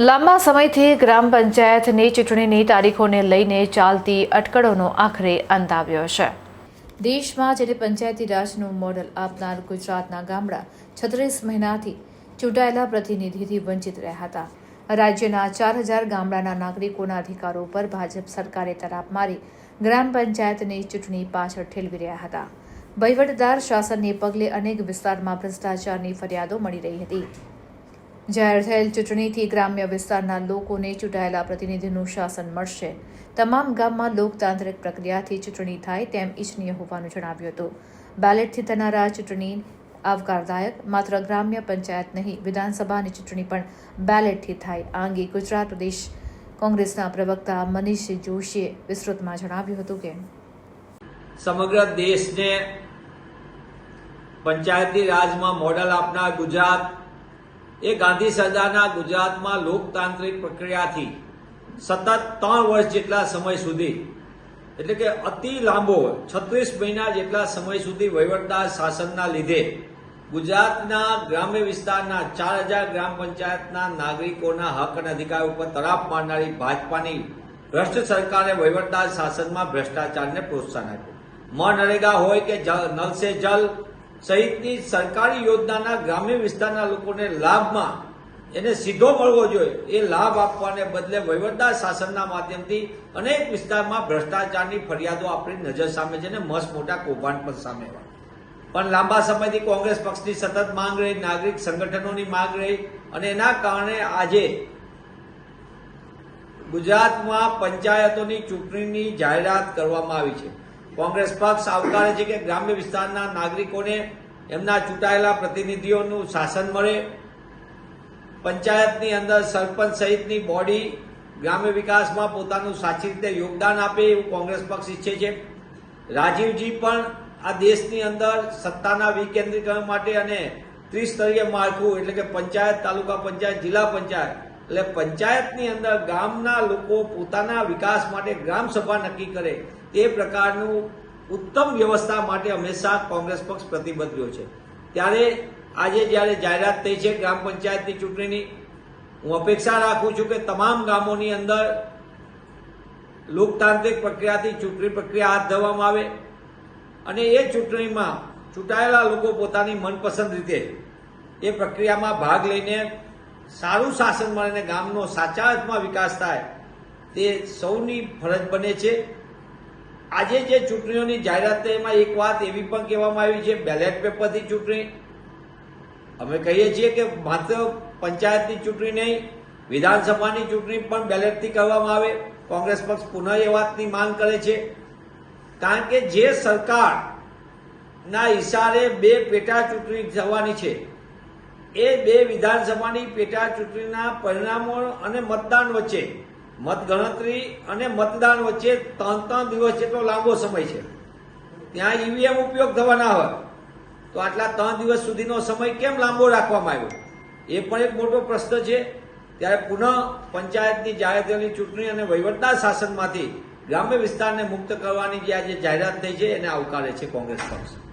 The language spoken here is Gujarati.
લાંબા સમયથી ગ્રામ પંચાયતની ચૂંટણીની તારીખોને લઈને ચાલતી અટકળોનો આખરે અંત આવ્યો છે. દેશમાં જેને પંચાયતી રાજનું મોડલ આપનાર ગુજરાતના ગામડા છત્રીસ મહિનાથી ચૂંટાયેલા પ્રતિનિધિથી વંચિત રહ્યા હતા. રાજ્યના ચાર હજાર ગામડાના નાગરિકોના અધિકારો પર ભાજપ સરકારે તરાપ મારી ગ્રામ પંચાયતની ચૂંટણી પાછળ ઠેલવી રહ્યા હતા. વહીવટદાર શાસનને પગલે અનેક વિસ્તારમાં ભ્રષ્ટાચારની ફરિયાદો મળી રહી હતી. જાહેર થયેલ ચૂંટણીથી ગ્રામ્ય વિસ્તારના લોકોને ચૂંટાયેલા પ્રતિનિધિનું શાસન મળશે. તમામ ગામમાં લોકતાંત્રિક પ્રક્રિયાથી ચૂંટણી થાય તેમ ઇચ્છનીય હોવાનું જણાવ્યું હતું. બેલેટથી થનારા ચૂંટણી આવકારદાયક, માત્ર ગ્રામ્ય પંચાયત નહીં, વિધાનસભાની ચૂંટણી પણ બેલેટથી થાય. આ અંગે ગુજરાત પ્રદેશ કોંગ્રેસના પ્રવક્તા મનીષ જોશીએ વિસ્તૃતમાં જણાવ્યું હતું કે સમગ્ર દેશને પંચાયતી રાજમાં મોડલ આપનાર ગુજરાત એ ગાંધી સજાના ગુજરાતમાં લોકતાંત્રિક પ્રક્રિયાથી સતત ત્રણ વર્ષ જેટલા સમય સુધી, એટલે કે અતિ લાંબો છત્રીસ મહિના જેટલા સમય સુધી વહીવટદાર શાસનના લીધે ગુજરાતના ગ્રામ્ય વિસ્તારના ચાર હજાર ગ્રામ પંચાયતના નાગરિકોના હક અને અધિકાર ઉપર તરાપ મારનારી ભાજપાની ભ્રષ્ટ સરકારે વહીવટદાર શાસનમાં ભ્રષ્ટાચારને પ્રોત્સાહન આપ્યું. મનરેગા હોય કે નલ સે જલ સહિતની સરકારી યોજનાના ગ્રામ્ય વિસ્તારના લોકોને લાભમાં એને સીધો મળવો જોઈએ. એ લાભ આપવાને બદલે વહીવટદાર શાસનના માધ્યમથી અનેક વિસ્તારમાં ભ્રષ્ટાચારની ફરિયાદો આપણી નજર સામે છે ને મસ્ત મોટા કૌભાંડ પણ સામે પણ લાંબા સમયથી કોંગ્રેસ પક્ષની સતત માંગ રહી, નાગરિક સંગઠનોની માંગ રહી અને એના કારણે આજે ગુજરાતમાં પંચાયતોની ચૂંટણીની જાહેરાત કરવામાં આવી છે. કોંગ્રેસ પક્ષ આવકારે છે કે ગ્રામ્ય વિસ્તારના નાગરિકોને એમના ચૂંટાયેલા પ્રતિનિધિઓનું શાસન મળે. પંચાયતની અંદર સરપંચ સહિતની બોડી ગ્રામ્ય વિકાસમાં પોતાનું સાચી રીતે યોગદાન આપે એવું કોંગ્રેસ પક્ષ ઈચ્છે છે. રાજીવજી પણ આ દેશની અંદર સત્તાના વિકેન્દ્રીકરણ માટે અને ત્રિસ્તરીય માળખું એટલે કે પંચાયત, તાલુકા પંચાયત, જિલ્લા પંચાયત એટલે પંચાયતની અંદર ગામના લોકો પોતાના વિકાસ માટે ગ્રામ સભા નક્કી કરે. તે પ્રકારનું ઉત્તમ વ્યવસ્થા માટે હંમેશા કોંગ્રેસ પક્ષ પ્રતિબદ્ધ રહ્યો છે. ત્યારે આજે જ્યારે જાહેરાત થઈ છે ગ્રામ પંચાયતની ચૂંટણીની, હું અપેક્ષા રાખું છું કે તમામ ગામોની અંદર લોકતાંત્રિક પ્રક્રિયાથી ચૂંટણી પ્રક્રિયા હાથ ધરવામાં આવે અને એ ચૂંટણીમાં ચૂંટાયેલા લોકો પોતાની મનપસંદ રીતે એ પ્રક્રિયામાં ભાગ લઈને સારું શાસન મળે અને ગામનો સાચા અર્થમાં વિકાસ થાય તે સૌની ફરજ બને છે. આજે જે ચૂંટણીઓની જાહેરાત એમાં એક વાત એવી પણ કહેવામાં આવી છે બેલેટ પેપરથી ચૂંટણી. અમે કહીએ છીએ કે માત્ર પંચાયતની ચૂંટણી નહીં, વિધાનસભાની ચૂંટણી પણ બેલેટથી કરવામાં આવે. કોંગ્રેસ પક્ષ પુનઃ એ વાતની માંગ કરે છે. કારણ કે જે સરકારના ઇશારે બે પેટા ચૂંટણી થવાની છે, એ બે વિધાનસભાની પેટા ચૂંટણીના પરિણામો અને મતદાન વચ્ચે મતગણતરી અને મતદાન વચ્ચે ત્રણ ત્રણ દિવસ જેટલો લાંબો સમય છે. ત્યાં ઈવીએમ ઉપયોગ થવાના હોય. તો આટલા ત્રણ દિવસ સુધીનો સમય કેમ લાંબો રાખવામાં આવ્યો? એ પણ એક મોટો પ્રશ્ન છે. ત્યારે પુનઃ પંચાયતની જાહેર ચૂંટણી અને વહીવટદાર શાસનમાંથી ગ્રામ્ય વિસ્તારને મુક્ત કરવાની જે આજે જાહેરાત થઈ છે, એને આવકારે છે કોંગ્રેસ પક્ષ